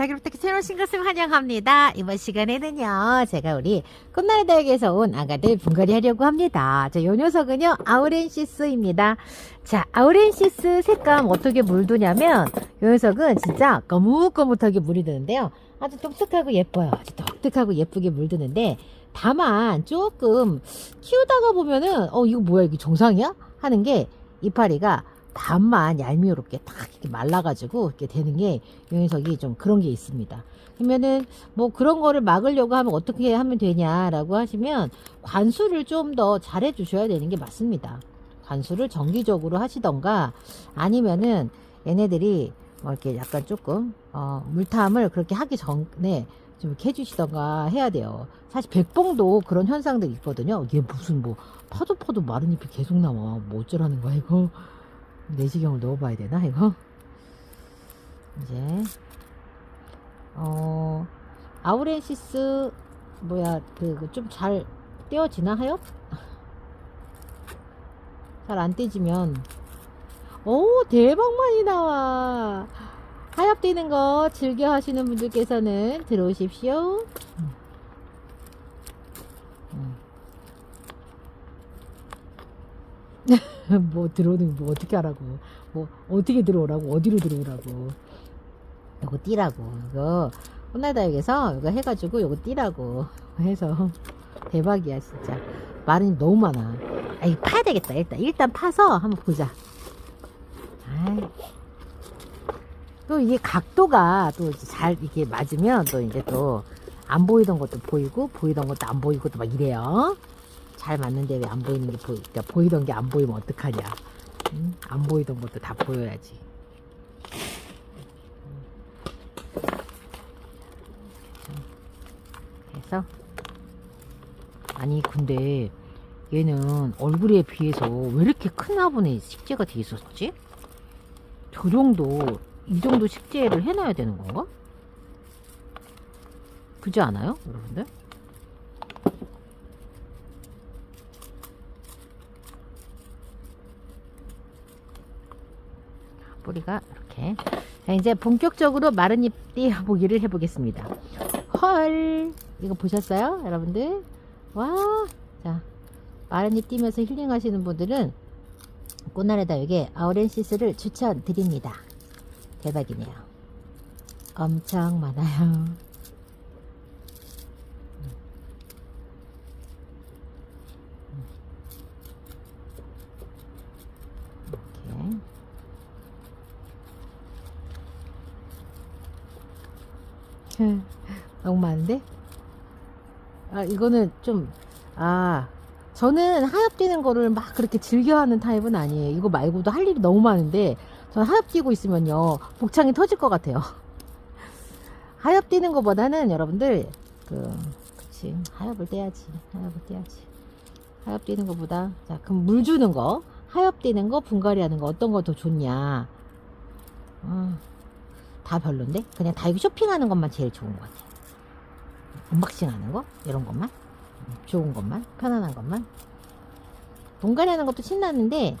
다기부터 새로운 것을 환영합니다. 이번 시간에는요, 제가 우리 꽃나라 대학에서 온 아가들 분갈이 하려고 합니다. 자, 요 녀석은요, 아우렌시스입니다. 자, 아우렌시스 색감 어떻게 물드냐면, 요 녀석은 진짜 거뭇거뭇하게 물이 드는데요. 아주 똑똑하고 예뻐요. 아주 똑똑하고 예쁘게 물드는데, 다만 조금 키우다가 보면은, 어, 이거 뭐야, 이게 정상이야? 하는 게, 이파리가 반만 얄미우롭게 딱 이렇게 말라가지고 이렇게 되는 게이 녀석이 좀 그런 게 있습니다. 그러면은 뭐 그런 거를 막으려고 하면 어떻게 하면 되냐라고 하시면 관수를 좀 더 잘해 주셔야 되는 게 맞습니다. 관수를 정기적으로 하시던가 아니면은 얘네들이 뭐 이렇게 약간 조금 어 물탐을 그렇게 하기 전에 좀 해주시던가 해야 돼요. 사실 백봉도 그런 현상들이 있거든요. 이게 무슨 뭐 파도 파도 마른 잎이 계속 나와. 뭐 어쩌라는 거야 이거. 내시경을 넣어봐야 되나 이거? 이제 어 아우렌시스 뭐야 그 좀잘 떼어지나 하여? 잘 안 떼지면 오 대박 많이 나와 하엽되는 거 즐겨 하시는 분들께서는 들어오십시오 음. 음. 뭐 들어오는 뭐 어떻게 하라고. 뭐 어떻게 들어오라고 어디로 들어오라고. 이거 띠라고. 이거 혼나다육에서 이거 해가지고 이거 띠라고 해서 대박이야 진짜. 말은 너무 많아. 아 이거 파야 되겠다 일단. 일단 파서 한번 보자. 아이. 또 이게 각도가 또 잘 이게 맞으면 또 이제 또 안 보이던 것도 보이고 보이던 것도 안 보이고 또 막 이래요 잘 맞는데 왜 안 보이는 게 보이, 그러니까 보이던 게 안 보이면 어떡하냐. 응? 안 보이던 것도 다 보여야지. 그래서 아니 근데 얘는 얼굴에 비해서 왜 이렇게 큰 화분에 식재가 돼 있었지? 저 정도 이 정도 식재를 해놔야 되는 건가? 그지 않아요, 여러분들? 뿌리가 이렇게. 자 이제 본격적으로 마른 잎 띄어보기를 해보겠습니다. 헐! 이거 보셨어요 여러분들? 와자 마른 잎 띄면서 힐링 하시는 분들은 꽃나래다육에 아우렌시스를 추천드립니다. 대박이네요. 엄청 많아요 이렇게 많은데? 아, 이거는 좀, 아, 저는 하엽 뛰는 거를 막 그렇게 즐겨하는 타입은 아니에요. 이거 말고도 할 일이 너무 많은데, 저는 하엽 뛰고 있으면요, 복창이 터질 것 같아요. 하엽 뛰는 것보다는 여러분들, 그, 그치, 하엽을 떼야지. 하엽을 떼야지. 하엽 뛰는 것보다, 자, 그럼 물 주는 거, 하엽 뛰는 거, 분갈이 하는 거, 어떤 거 더 좋냐. 어. 다 별론데 그냥 다이브 쇼핑하는 것만 제일 좋은 것 같아요 언박싱 하는 거? 이런 것만? 음, 좋은 것만? 편안한 것만? 분갈이 하는 것도 신나는데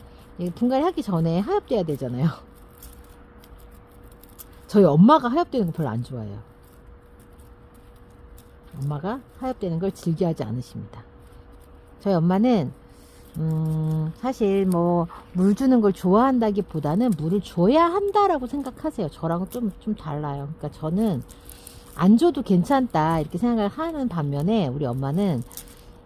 분갈이 하기 전에 하엽돼야 되잖아요. 저희 엄마가 하엽되는 거 별로 안 좋아해요. 엄마가 하엽되는 걸 즐겨하지 않으십니다. 저희 엄마는 음, 사실 뭐 물 주는 걸 좋아한다기보다는 물을 줘야 한다라고 생각하세요. 저랑은 좀, 좀 달라요. 그러니까 저는 안 줘도 괜찮다 이렇게 생각을 하는 반면에 우리 엄마는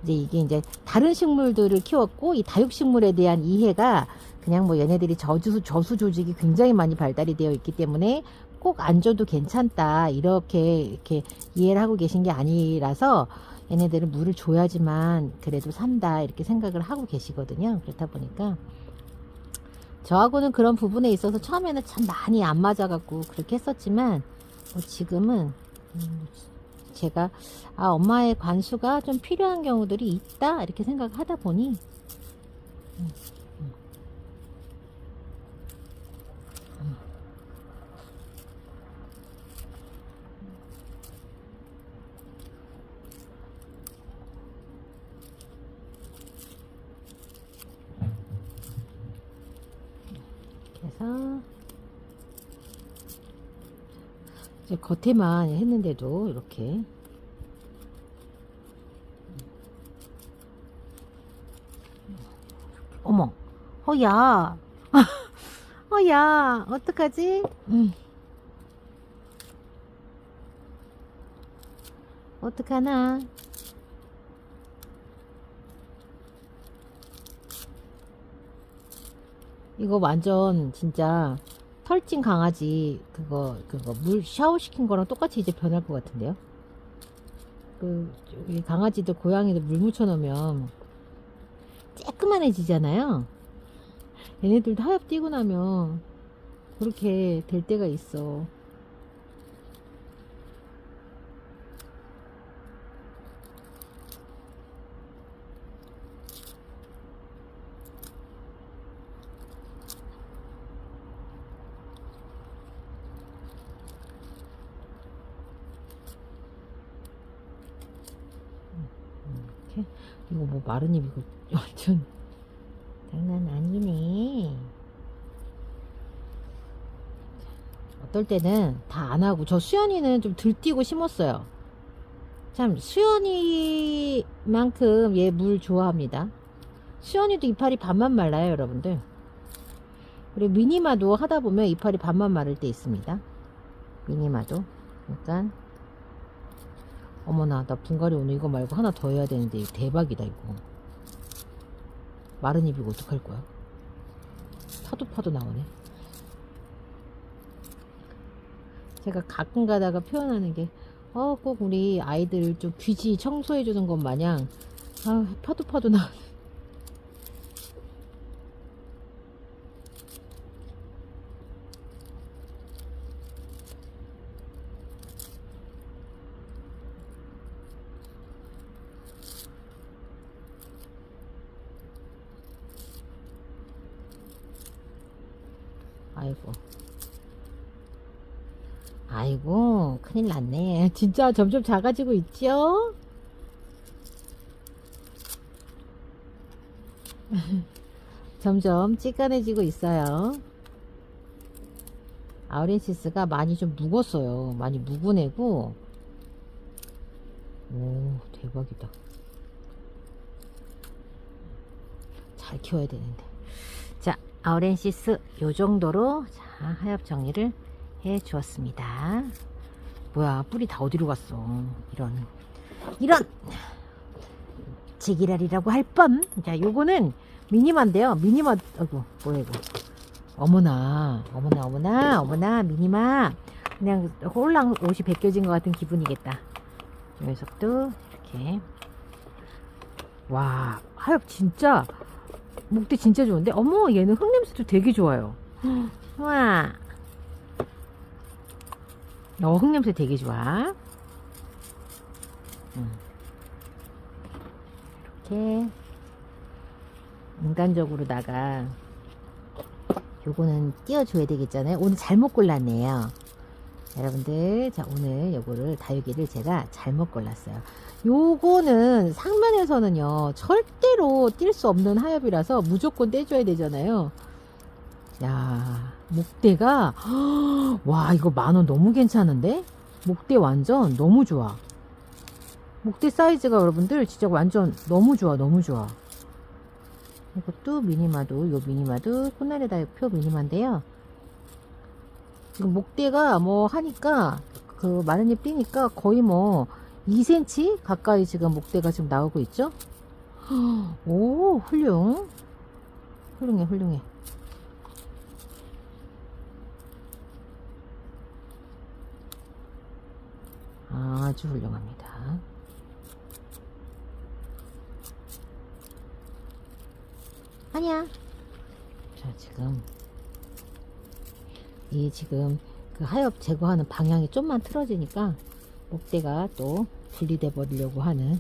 이제 이게 이제 다른 식물들을 키웠고 이 다육식물에 대한 이해가 그냥 뭐 얘네들이 저주 저수 조직이 굉장히 많이 발달이 되어 있기 때문에 꼭 안 줘도 괜찮다 이렇게 이렇게 이해를 하고 계신 게 아니라서 얘네들은 물을 줘야지만 그래도 산다 이렇게 생각을 하고 계시거든요. 그렇다 보니까 저하고는 그런 부분에 있어서 처음에는 참 많이 안 맞아 갖고 그렇게 했었지만 뭐 지금은 음, 제가 아 엄마의 관수가 좀 필요한 경우들이 있다 이렇게 생각을 하다 보니. 그래서 제 겉에만 했는데도 이렇게. 어머 어야. 어야 어떡하지? 음. 어떡하나? 이거 완전 진짜 털찐 강아지 그거 그거 물 샤워 시킨 거랑 똑같이 이제 변할 것 같은데요. 그 저기 강아지들 고양이들 물 묻혀 놓으면 쬐끄만해지잖아요. 얘네들도 하엽 띄고 나면 그렇게 될 때가 있어. 이거 뭐 마른 입 이거 완전 장난 아니네. 어떨 때는 다 안 하고 저 수연이는 좀 들뛰고 심었어요. 참 수연이만큼 얘 물 좋아합니다. 수연이도 이파리 반만 말라요, 여러분들. 그리고 미니마도 하다 보면 이파리 반만 마를 때 있습니다. 미니마도. 그러니까 어머나 나 분갈이 오늘 이거 말고 하나 더 해야 되는데 대박이다 이거. 마른 입이고 어떡할 거야? 파도 파도 나오네. 제가 가끔 가다가 표현하는 게 어 꼭 우리 아이들 좀 귀지 청소해 주는 것 마냥 아 파도 파도 나오네 아이고. 아이고, 큰일 났네. 진짜 점점 작아지고 있죠? 점점 찌깐해지고 있어요. 아우렌시스가 많이 좀 묵었어요. 많이 묵은 애고. 오, 대박이다. 잘 키워야 되는데. 자, 아우렌시스 요 정도로 자, 하엽 정리를 해 주었습니다. 뭐야, 뿌리 다 어디로 갔어? 이런. 이런! 제기랄이라고 할 뻔. 자, 요거는 미니마인데요. 미니마, 아이고, 뭐야, 이거. 어머나, 어머나, 어머나, 어머나, 미니마. 그냥 홀랑 옷이 벗겨진 것 같은 기분이겠다. 이 녀석도 이렇게. 와, 하엽 진짜 목대 진짜 좋은데? 어머, 얘는 흙냄새도 되게 좋아요. 와. 어, 흙냄새 되게 좋아. 음. 이렇게 인간적으로다가 요거는 띄워줘야 되겠잖아요. 오늘 잘못 골랐네요. 여러분들, 자, 오늘 요거를 다육이를 제가 잘못 골랐어요. 요거는 상면에서는요, 절대로 뛸 수 없는 하엽이라서 무조건 떼줘야 되잖아요. 야, 목대가, 와, 이거 만원 너무 괜찮은데? 목대 완전 너무 좋아. 목대 사이즈가 여러분들 진짜 완전 너무 좋아, 너무 좋아. 이것도 미니마도, 요 미니마도 코나레 다육표 미니마인데요. 목대가 뭐 하니까 그 마른 잎 띄니까 거의 뭐 2cm 가까이 지금 목대가 지금 나오고 있죠? 오, 훌륭. 훌륭해, 훌륭해. 아주 훌륭합니다. 아니야. 자, 지금 이 지금 그 하엽 제거하는 방향이 좀만 틀어지니까 목대가 또 분리돼 버리려고 하는.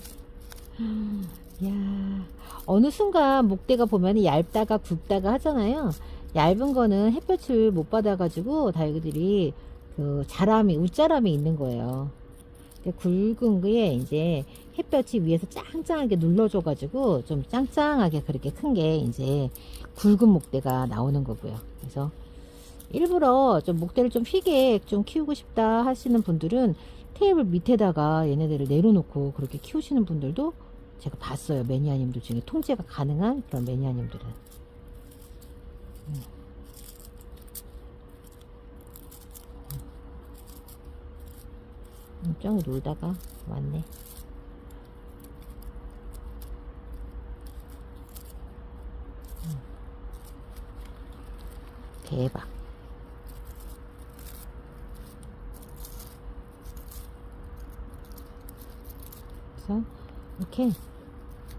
야 어느 순간 목대가 보면 얇다가 굵다가 하잖아요. 얇은 거는 햇볕을 못 받아 가지고 다육이들이 그 자람이 웃자람이 있는 거예요. 굵은 거에 이제 햇볕이 위에서 짱짱하게 눌러줘 가지고 좀 짱짱하게 그렇게 큰 게 이제 굵은 목대가 나오는 거고요. 그래서 일부러 좀 목대를 좀 휘게 좀 키우고 싶다 하시는 분들은 테이블 밑에다가 얘네들을 내려놓고 그렇게 키우시는 분들도 제가 봤어요. 매니아님들 중에 통제가 가능한 그런 매니아님들은. 음. 음, 짱이 놀다가 왔네. 음. 대박. 그래서 이렇게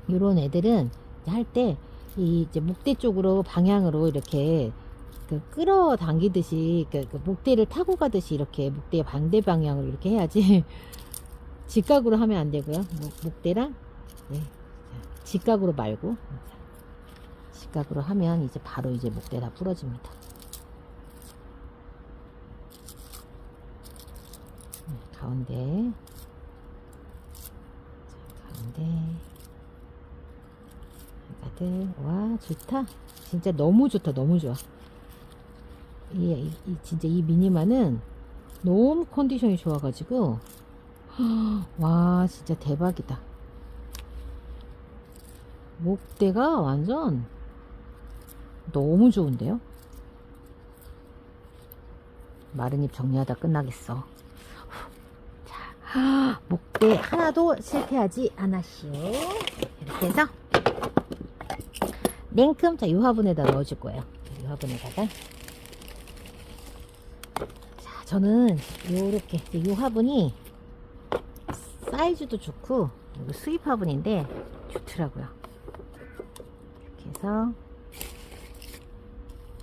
이런 애들은 할 때 이 이제 목대 쪽으로 방향으로 이렇게 그 끌어당기듯이 그, 그 목대를 타고 가듯이 이렇게 목대 반대 방향으로 이렇게 해야지 직각으로 하면 안 되고요. 목, 목대랑 네. 자, 직각으로 말고 자, 직각으로 하면 이제 바로 이제 목대 다 부러집니다. 음, 가운데 자, 가운데 가득 와 좋다. 진짜 너무 좋다 너무 좋아. 이, 이, 이 진짜 이 미니마는 너무 컨디션이 좋아가지고 와 진짜 대박이다. 목대가 완전 너무 좋은데요? 마른 잎 정리하다 끝나겠어. 자 목대 하나도 실패하지 않았시오 이렇게 해서 냉큼 자, 이 화분에다 넣어줄 거예요. 이 화분에다가. 자, 저는 요렇게 이 화분이 사이즈도 좋고 이거 수입 화분인데 좋더라고요. 이렇게 해서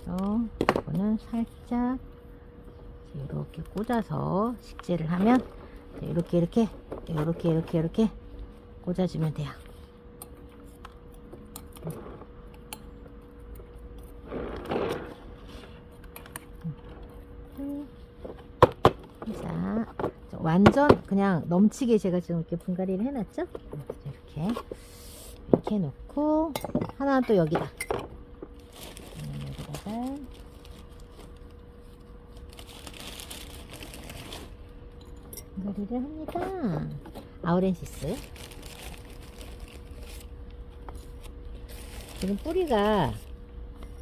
어, 이거는 살짝 이렇게 꽂아서 식재를 하면 이렇게 이렇게 이렇게 이렇게 이렇게 꽂아주면 돼요. 자, 자, 완전 그냥 넘치게 제가 지금 이렇게 분갈이를 해놨죠? 이렇게 이렇게 놓고 하나 또 여기다 음, 여기다가 분갈이를 합니다. 아우렌시스. 지금 뿌리가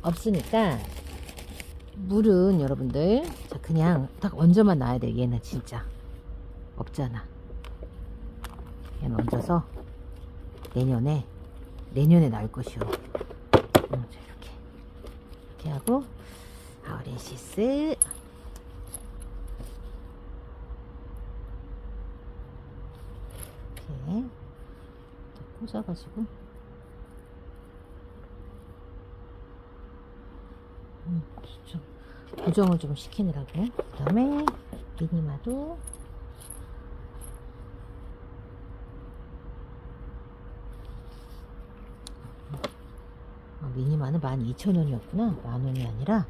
없으니까 물은 여러분들 자, 그냥 딱 얹어만 놔야 돼요 얘는 진짜 없잖아. 얘는 얹어서 내년에 내년에 나올 것이요 이렇게. 이렇게 하고 아우렌시스 이렇게 또 꽂아가지고. 음, 좀 고정을 좀 시키느라고. 그 다음에 미니마도. 아, 미니마는 12,000원이었구나. 만원이 아니라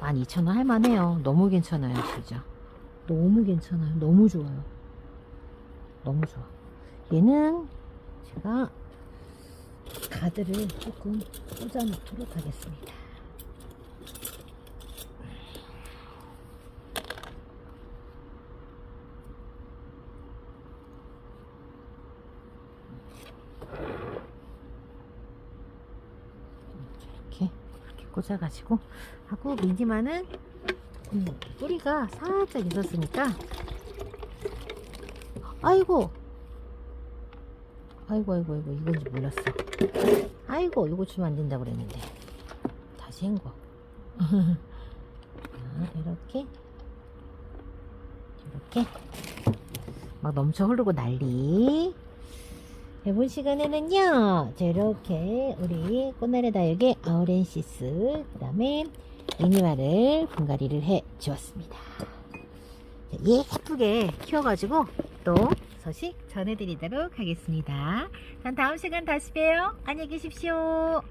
12,000원 할만해요. 너무 괜찮아요 진짜. 너무 괜찮아요. 너무 좋아요. 너무 좋아. 얘는 제가 가드를 조금 꽂아 놓도록 하겠습니다. 이렇게 꽂아가지고 하고 미니마는 음, 뿌리가 살짝 있었으니까 아이고 아이고 아이고 아이고 이건지 몰랐어. 아이고 이거 주면 안 된다고 그랬는데. 다시 자, 이렇게. 이렇게. 막 넘쳐 흐르고 난리. 이번 시간에는요 저렇게 우리 꽃날의 다육의 아우렌시스 그 다음에 미니마를 분갈이를 해 주었습니다. 예쁘게 키워가지고 또 소식 전해드리도록 하겠습니다. 전 다음 시간 다시 봬요. 안녕히 계십시오.